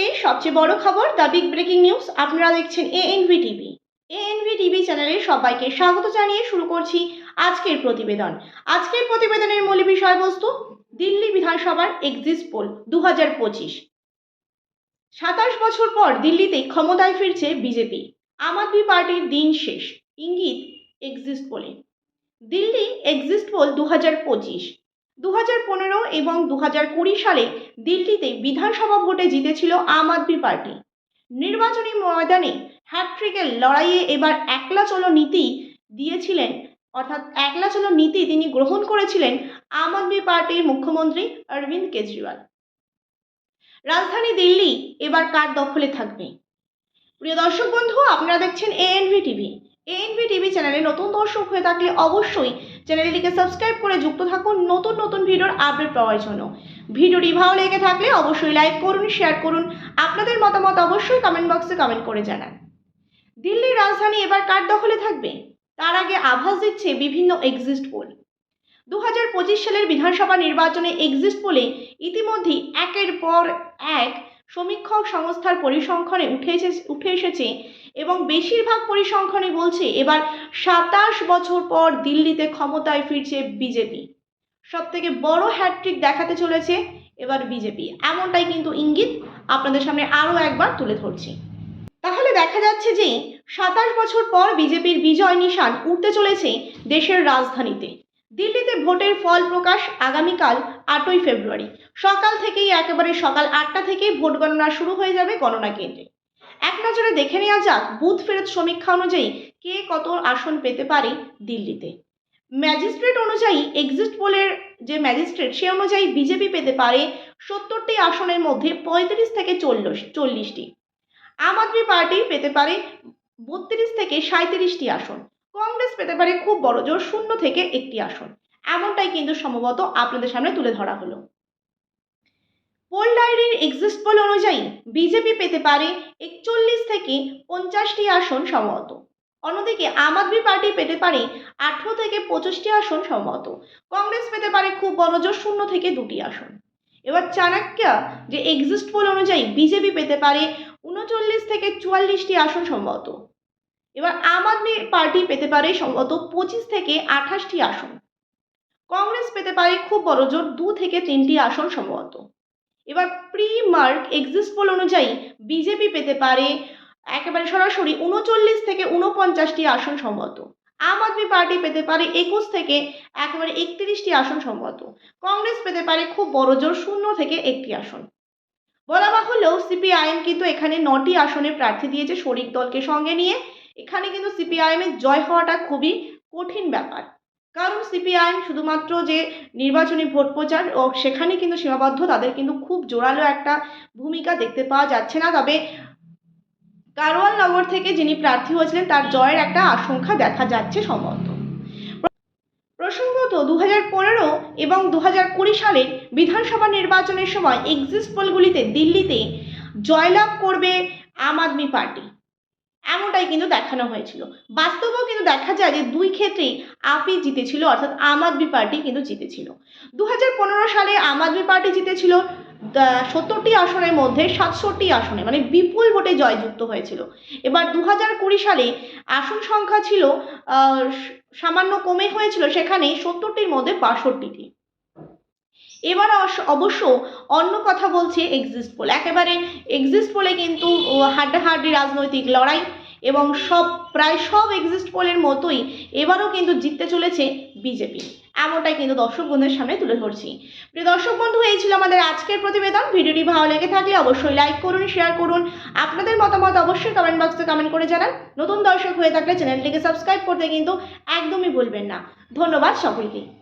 মুহূর্তে সবচেয়ে বড় খবর, দ্য বিগ ব্রেকিং নিউজ, আপনারা দেখছেন এএনভি টিভি এএনভি টিভি চ্যানেলে সবাইকে স্বাগত জানিয়ে শুরু করছি আজকের প্রতিবেদন। আজকের প্রতিবেদনের মূল বিষয়বস্তু, দিল্লি বিধানসভার এক্সিস্ট পোল দু হাজার পঁচিশ। সাতাশ বছর পর দিল্লিতে ক্ষমতায় ফিরছে বিজেপি। আম আদমি পার্টির দিন শেষ। ইঙ্গিত এক্সিস্ট পোলে দিল্লি এক্সিস্ট পোল দু হাজার পঁচিশ। দু হাজার পনেরো এবং দু হাজার কুড়ি সালে দিল্লিতে বিধানসভা ভোটে জিতেছিল আম আদমি পার্টি। নির্বাচনী ময়দানে হ্যাট্রিকের লড়াইয়ে এবার একলা চলো নীতি দিয়েছিলেন, অর্থাৎ একলা চলো নীতি তিনি গ্রহণ করেছিলেন আম আদমি পার্টির মুখ্যমন্ত্রী অরবিন্দ কেজরিওয়াল। রাজধানী দিল্লি এবার কার দখলে থাকবে? প্রিয় দর্শক বন্ধু, আপনারা দেখছেন এএনভি টিভি। এএনভি টিভি চ্যানেলে নতুন দর্শক হয়ে থাকলে অবশ্যই চ্যানেলটিকে সাবস্ক্রাইব করে যুক্ত থাকুন নতুন নতুন ভিডিওর আপডেট পাওয়ার জন্য। ভিডিওটি ভালো লেগে থাকলে অবশ্যই লাইক করুন, শেয়ার করুন। আপনাদের মতামত অবশ্যই কমেন্ট বক্সে কমেন্ট করে জানান। দিল্লির রাজধানী এবার কার দখলে থাকবে? তার আগে আভাস দিচ্ছে বিভিন্ন এক্সিস্ট পোল দু হাজার পঁচিশ সালের বিধানসভা নির্বাচনে এক্সিস্ট পোলে ইতিমধ্যেই একের পর এক সমীক্ষক সংস্থার পরিসংখ্যানে উঠে এসে- উঠে এসেছে এবং বেশিরভাগ পরিসংখ্যানে বলছে এবার সাতাশ বছর পর দিল্লিতে ক্ষমতায় ফিরছে বিজেপি। সব থেকে বড় হ্যাট্রিক দেখাতে চলেছে এবার বিজেপি। এমনটাই কিন্তু ইঙ্গিত আপনাদের সামনে আরও একবার তুলে ধরছি। তাহলে দেখা যাচ্ছে যে সাতাশ বছর পর বিজেপির বিজয় নিশান উঠতে চলেছে দেশের রাজধানীতে। দিল্লিতে ভোটের ফল প্রকাশ আগামীকাল আটই ফেব্রুয়ারি। সকাল থেকেই একেবারে সকাল আটটা থেকেই ভোট গণনা শুরু হয়ে যাবে গণনা কেন্দ্রে। এক নজরে দেখে নেওয়া যাক বুথ ফেরত সমীক্ষা অনুযায়ী কে কত আসন পেতে পারে দিল্লিতে। ম্যাজিস্ট্রেট অনুযায়ী এক্সিট পোলের যে ম্যাজিস্ট্রেট, সে অনুযায়ী বিজেপি পেতে পারে সত্তরটি আসনের মধ্যে পঁয়ত্রিশ থেকে চল্লিশ চল্লিশটি। আম আদমি পার্টি পেতে পারে বত্রিশ থেকে সাঁত্রিশটি আসন। কংগ্রেস পেতে পারে খুব বড় জোর শূন্য থেকে একটি আসন। এমনটাই কিন্তু সম্ভবত আপনাদের সামনে তুলে ধরা হলো। পোল ডায়েরির এক্সিস্ট পোল অনুযায়ী বিজেপি পেতে পারে একচল্লিশ থেকে পঞ্চাশটি আসন সম্ভবত। অন্যদিকে আম আদমি পার্টি পেতে পারে আঠেরো থেকে পঁচিশটি আসন সম্ভবত। কংগ্রেস পেতে পারে খুব বড় জোর শূন্য থেকে দুটি আসন। এবার চাণক্য যে এক্সিস্ট পোল অনুযায়ী বিজেপি পেতে পারে উনচল্লিশ থেকে চুয়াল্লিশটি আসন সম্ভবত। এবার আম আদমি পার্টি পেতে পারে সম্ভবত পঁচিশ থেকে আঠাশটি আসন। কংগ্রেস পেতে পারে খুব বড় জোর দু থেকে তিনটি আসন সম্ভবত। এবার প্রি মার্ক এক্সিস্ট পোল অনুযায়ী বিজেপি পেতে পারে একেবারে সরাসরি উনচল্লিশ থেকে উনপঞ্চাশটি আসন সম্ভবত। আম আদমি পার্টি পেতে পারে একুশ থেকে একেবারে একত্রিশটি আসন সম্ভবত। কংগ্রেস পেতে পারে খুব বড় জোর শূন্য থেকে একটি আসন। বলা বাহুল্য সিপিআইএম কিন্তু এখানে নটি আসনে প্রার্থী দিয়েছে শরিক দলকে সঙ্গে নিয়ে। এখানে কিন্তু সিপিআইএম এর জয় হওয়াটা খুবই কঠিন ব্যাপার। কারণ সিপিআইএম শুধুমাত্র যে নির্বাচনী ভোট প্রচার, ও সেখানে কিন্তু সীমাবদ্ধ, তাদের কিন্তু খুব জোরালো একটা ভূমিকা দেখতে পাওয়া যাচ্ছে না। তবে কারওয়াল নগর থেকে যিনি প্রার্থী হয়েছিলেন, তার জয়ের একটা আশঙ্কা দেখা যাচ্ছে সম্ভবত। প্রসঙ্গত দু হাজার পনেরো এবং দু হাজার কুড়ি সালের বিধানসভা নির্বাচনের সময় এক্সিস্ট পোলগুলিতে দিল্লিতে জয়লাভ করবে আম আদমি পার্টি। এমনটাই কিন্তু দেখানো হয়েছিল। বাস্তবেও কিন্তু দেখা যায় যে দুই ক্ষেত্রেই আপি জিতেছিল, অর্থাৎ আম আদমি পার্টি কিন্তু জিতেছিল। দু হাজার পনেরো সালে আম আদমি পার্টি জিতেছিল সত্তরটি আসনের মধ্যে সাতষট্টি আসনে মানে বিপুল ভোটে জয়যুক্ত হয়েছিল। এবার দু হাজার কুড়ি সালে আসন সংখ্যা ছিল সামান্য কমে হয়েছিল, সেখানে সত্তরটির মধ্যে বাষট্টিটি। এবার অবশ্য- অন্য কথা বলছে এক্সিস্ট পোল একেবারে এক্সিস্ট পোলে কিন্তু হাড্ডাহাড্ডি রাজনৈতিক লড়াই এবং সব, প্রায় সব এক্সিস্ট পোলের মতোই এবারও কিন্তু জিততে চলেছে বিজেপি। এমনটাই কিন্তু দর্শক বন্ধুদের সামনে তুলে ধরছি। প্রিয় দর্শক বন্ধু, এই ছিল আমাদের আজকের প্রতিবেদন। ভিডিওটি ভালো লেগে থাকলে অবশ্যই লাইক করুন শেয়ার করুন। আপনাদের মতামত অবশ্যই কমেন্ট বক্সে কমেন্ট করে জানান। নতুন দর্শক হয়ে থাকলে চ্যানেলটিকে সাবস্ক্রাইব করতে কিন্তু একদমই ভুলবেন না। ধন্যবাদ সকলকে।